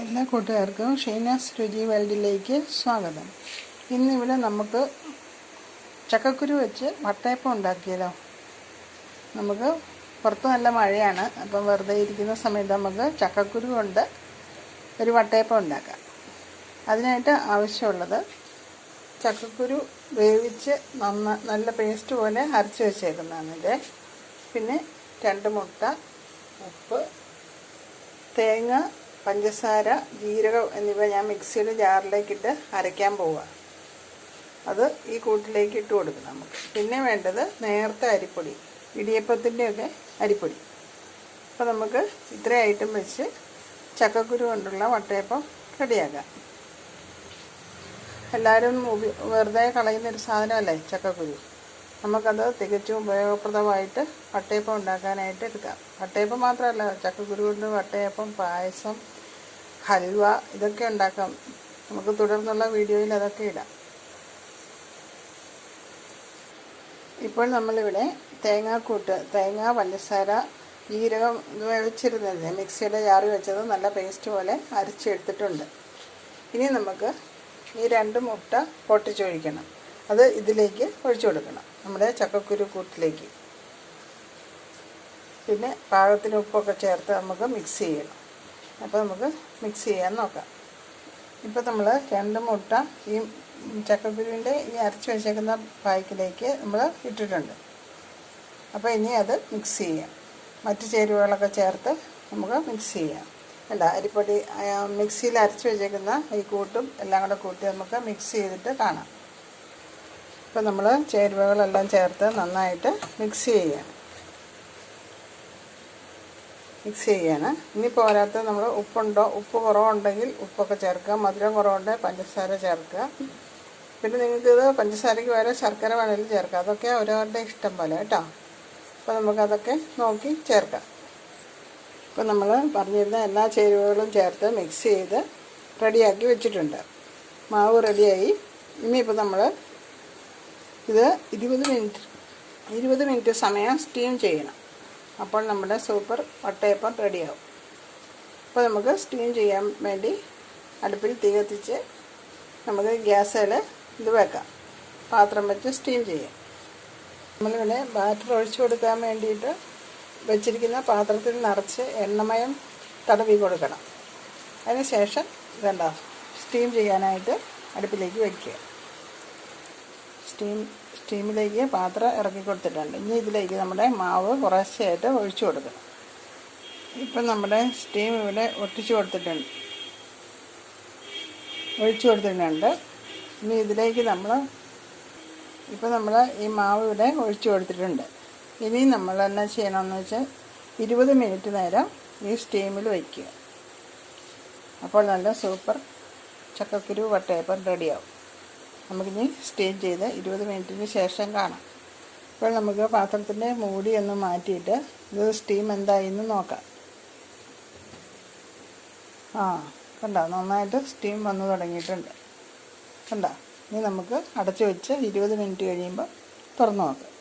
എല്ലാ കൂട്ടുകാർക്കും ഷീനാസ് രുചി വേൾഡിലേക്ക് സ്വാഗതം. ഇന്നിവിടെ നമുക്ക് ചക്കക്കുരു വെച്ച് വട്ടയപ്പം ഉണ്ടാക്കിയാലോ നമുക്ക് പുറത്ത് നല്ല മഴയാണ് അപ്പം വെറുതെ ഇരിക്കുന്ന സമയത്ത് നമുക്ക് ചക്കക്കുരു കൊണ്ട് ഒരു വട്ടയപ്പം ഉണ്ടാക്കാം. അതിനായിട്ട് ആവശ്യമുള്ളത് ചക്കക്കുരു വേവിച്ച് നന്ന നല്ല പേസ്റ്റ് പോലെ അരച്ച് വെച്ചേക്കുന്നതാണിത് പിന്നെ രണ്ട് മുട്ട ഉപ്പ് തേങ്ങ പഞ്ചസാര ജീരകം എന്നിവ ഞാൻ മിക്സിയുടെ ജാറിലേക്കിട്ട് അരയ്ക്കാൻ പോവുക. അത് ഈ കൂട്ടിലേക്ക് ഇട്ട് കൊടുക്കണം നമുക്ക്. പിന്നെ വേണ്ടത് നേരത്തെ അരിപ്പൊടി ഇടിയപ്പത്തിന്റെയൊക്കെ അരിപ്പൊടി. അപ്പോൾ നമുക്ക് ഇത്രയും ഐറ്റം വെച്ച് ചക്കക്കുരു കൊണ്ടുള്ള വട്ടയപ്പം റെഡിയാക്കാം. എല്ലാവരും ഉപ കളയുന്ന ഒരു സാധനമല്ലേ ചക്കക്കുരു? നമുക്കത് തികച്ചും ഉപയോഗപ്രദമായിട്ട് വട്ടയപ്പം ഉണ്ടാക്കാനായിട്ട് എടുക്കാം. വട്ടയപ്പം മാത്രമല്ല ചക്കക്കുരു കൊണ്ട് വട്ടയപ്പം പായസം ഹൽവ ഇതൊക്കെ ഉണ്ടാക്കാം. നമുക്ക് തുടർന്നുള്ള വീഡിയോയിൽ അതൊക്കെ ഇടാം. ഇപ്പോൾ നമ്മളിവിടെ തേങ്ങാക്കൂട്ട് തേങ്ങ പഞ്ചസാര ജീരകം ഇത് വെച്ചിരുന്നത് മിക്സിയുടെ ജാറി വെച്ചത് നല്ല പേസ്റ്റ് പോലെ അരച്ചെടുത്തിട്ടുണ്ട്. ഇനി നമുക്ക് ഈ രണ്ട് മുട്ട പൊട്ടിച്ചൊഴിക്കണം. അത് ഇതിലേക്ക് ഒഴിച്ചു കൊടുക്കണം. നമ്മുടെ ചക്കക്കുരു കൂട്ടിലേക്ക്. പിന്നെ പാകത്തിന് ഉപ്പൊക്കെ ചേർത്ത് നമുക്ക് മിക്സ് ചെയ്യണം. അപ്പോൾ നമുക്ക് മിക്സ് ചെയ്യാൻ നോക്കാം. ഇപ്പോൾ നമ്മൾ രണ്ട് മുട്ട ഈ ചക്കക്കുരുവിന്റെ ഈ അരച്ച് വെച്ചേക്കുന്ന പായ്ക്കിലേക്ക് നമ്മൾ ഇട്ടിട്ടുണ്ട്. അപ്പോൾ ഇനി അത് മിക്സ് ചെയ്യാം. മറ്റു ചേരുവകളൊക്കെ ചേർത്ത് നമുക്ക് മിക്സ് ചെയ്യാം. അല്ല അരിപ്പൊടി മിക്സിയിൽ അരച്ച് വെച്ചേക്കുന്ന ഈ കൂട്ടും എല്ലാം കൂടെ കൂട്ടി നമുക്ക് മിക്സ് ചെയ്തിട്ട് കാണാം. ഇപ്പോൾ നമ്മൾ ചേരുവകളെല്ലാം ചേർത്ത് നന്നായിട്ട് മിക്സ് ചെയ്യണം മിക്സ് ചെയ്യാണ്. ഇനി പോരാത്ത നമ്മൾ ഉപ്പുണ്ടോ? ഉപ്പ് കുറവുണ്ടെങ്കിൽ ഉപ്പൊക്കെ ചേർക്കുക. മധുരം കുറവുണ്ടെങ്കിൽ പഞ്ചസാര ചേർക്കുക. പിന്നെ നിങ്ങൾക്ക് ഇത് പഞ്ചസാരയ്ക്ക് പകരം ശർക്കര വേണമെങ്കിൽ ചേർക്കാം അതൊക്കെ ഓരോരുടെ ഇഷ്ടം പോലെ കേട്ടോ. അപ്പോൾ നമുക്കതൊക്കെ നോക്കി ചേർക്കാം. ഇപ്പോൾ നമ്മൾ പറഞ്ഞിരുന്ന എല്ലാ ചേരുവകളും ചേർത്ത് മിക്സ് ചെയ്ത് റെഡിയാക്കി വെച്ചിട്ടുണ്ട്. മാവ് റെഡിയായി. ഇനിയിപ്പോൾ നമ്മൾ ഇത് ഇരുപത് മിനിറ്റ് ഇരുപത് മിനിറ്റ് സമയം സ്റ്റീം ചെയ്യണം. അപ്പോൾ നമ്മുടെ സൂപ്പർ വട്ടയപ്പം റെഡിയാവും അപ്പോൾ നമുക്ക് സ്റ്റീം ചെയ്യാൻ വേണ്ടി അടുപ്പിൽ തീ കത്തിച്ച് നമുക്ക് ഗ്യാസിൽ ഇത് വെക്കാം. പാത്രം വെച്ച് സ്റ്റീം ചെയ്യാം. നമ്മളിവിടെ ബാറ്റർ ഒഴിച്ചു കൊടുക്കാൻ വേണ്ടിയിട്ട് വെച്ചിരിക്കുന്ന പാത്രത്തിൽ നിറച്ച് എണ്ണമയം തടവി കൊടുക്കണം. അതിന് ശേഷം ഇതെന്താ സ്റ്റീം ചെയ്യാനായിട്ട് അടുപ്പിലേക്ക് വയ്ക്കുക സ്റ്റീം സ്റ്റീമിലേക്ക് പാത്രം ഇറക്കി കൊടുത്തിട്ടുണ്ട് ഇനി ഇതിലേക്ക് നമ്മുടെ മാവ് കുറച്ചായിട്ട് ഒഴിച്ചു കൊടുക്കണം. ഇപ്പം നമ്മുടെ സ്റ്റീം ഇവിടെ ഒട്ടിച്ചു കൊടുത്തിട്ടുണ്ട്. ഒഴിച്ചു കൊടുത്തിട്ടുണ്ട്. ഇനി ഇതിലേക്ക് നമ്മൾ ഇപ്പം നമ്മൾ ഈ മാവ് ഇവിടെ ഒഴിച്ചു കൊടുത്തിട്ടുണ്ട്. ഇനി നമ്മൾ എന്നാ ചെയ്യണമെന്ന് വെച്ചാൽ ഇരുപത് മിനിറ്റ് നേരം ഈ സ്റ്റീമിൽ വയ്ക്കുക. അപ്പോൾ നല്ല സൂപ്പർ ചക്കക്കുരു വട്ടയപ്പം റെഡിയാവും. നമുക്കിനി സ്റ്റീം ചെയ്ത് ഇരുപത് മിനിറ്റിന് ശേഷം കാണാം. ഇപ്പോൾ നമുക്ക് പാത്രത്തിന്റെ മൂടി ഒന്ന് മാറ്റിയിട്ട് ഇത് സ്റ്റീം എന്തായിന്ന് നോക്കാം. ആ കണ്ടോ? നന്നായിട്ട് സ്റ്റീം വന്നു തുടങ്ങിയിട്ടുണ്ട്. കണ്ടോ? ഇനി നമുക്ക് അടച്ചു വെച്ച് ഇരുപത് മിനിറ്റ് കഴിയുമ്പോൾ തുറന്നു നോക്കാം.